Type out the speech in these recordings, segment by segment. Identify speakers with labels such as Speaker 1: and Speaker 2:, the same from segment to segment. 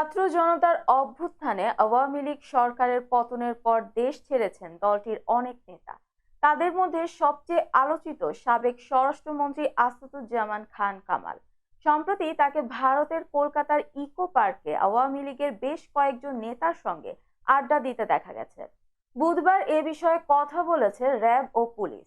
Speaker 1: ছাত্র জনতার অভ্যুত্থানে আওয়ামী লীগ সরকারের পতনের পর দেশ ছেড়েছেন দলটির অনেক নেতা। তাদের মধ্যে সবচেয়ে আলোচিত সাবেক স্বরাষ্ট্রমন্ত্রী আসাদুজ্জামান খান কামাল। সম্প্রতি তাকে ভারতের কলকাতার ইকো পার্কে আওয়ামী লীগের বেশ কয়েকজন নেতার সঙ্গে আড্ডা দিতে দেখা গেছে। বুধবার এ বিষয়ে কথা বলেছে র্যাব ও পুলিশ।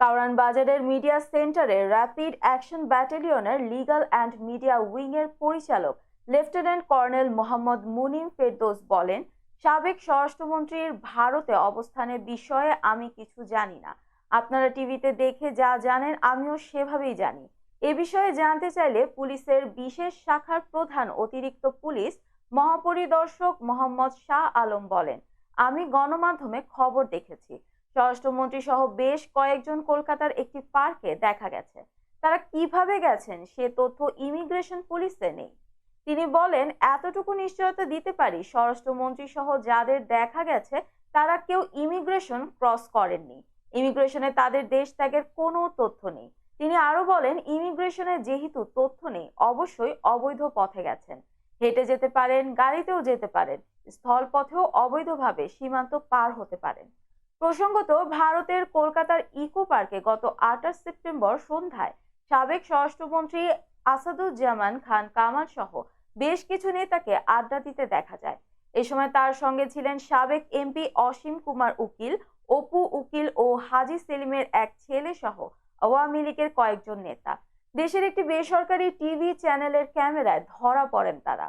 Speaker 1: কারওয়ান বাজারের মিডিয়া সেন্টারে র্যাপিড অ্যাকশন ব্যাটালিয়নের লিগাল অ্যান্ড মিডিয়া উইংয়ের পরিচালক লেফটেন্যান্ট কর্নেল মোহাম্মদ মুনিম ফেরদৌস বলেন, সাবেক স্বরাষ্ট্রমন্ত্রীর ভারতে অবস্থানের বিষয়ে আমি কিছু জানি না। আপনারা টিভিতে দেখে যা জানেন আমিও সেভাবেই জানি। এ বিষয়ে জানতে চাইলে পুলিশের বিশেষ শাখার প্রধান অতিরিক্ত পুলিশ মহাপরিদর্শক মোহাম্মদ শাহ আলম বলেন, আমি গণমাধ্যমে খবর দেখেছি। স্বরাষ্ট্রমন্ত্রী সহ বেশ কয়েকজন কলকাতার একটি পার্কে দেখা গেছে। তারা কীভাবে গেছেন সে তথ্য ইমিগ্রেশন পুলিশে নেই। তিনি বলেন, এতটুকু নিশ্চয়তা দিতে পারি। স্বরাষ্ট্রমন্ত্রী সহ যাদের দেখা গেছে, তারা কেউ ইমিগ্রেশন ক্রস করেননি। ইমিগ্রেশনে তাদের দেশ ত্যাগের কোনো তথ্য নেই। তিনি আরও বলেন, ইমিগ্রেশনে যেহেতু তথ্য নেই, অবশ্যই অবৈধ পথে গেছেন। হেঁটে যেতে পারেন, গাড়িতেও যেতে পারেন, স্থলপথেও অবৈধভাবে সীমান্ত পার হতে পারেন। প্রসঙ্গত, ভারতের কলকাতার ইকো পার্কে গত আঠাশ সেপ্টেম্বর সন্ধ্যায় সাবেক স্বরাষ্ট্রমন্ত্রী আসাদুজ্জামান খান কামাল সহ বেশ কিছু নেতাকে আড্ডা দিতে দেখা যায়। এ সময় তার সঙ্গে ছিলেন সাবেক এমপি অসীম কুমার উকিল, অপু উকিল ও হাজি সেলিমের এক ছেলে সহ আওয়ামী লীগের কয়েকজন নেতা। দেশের একটি বেসরকারি টিভি চ্যানেলের ক্যামেরায় ধরা পড়েন তারা।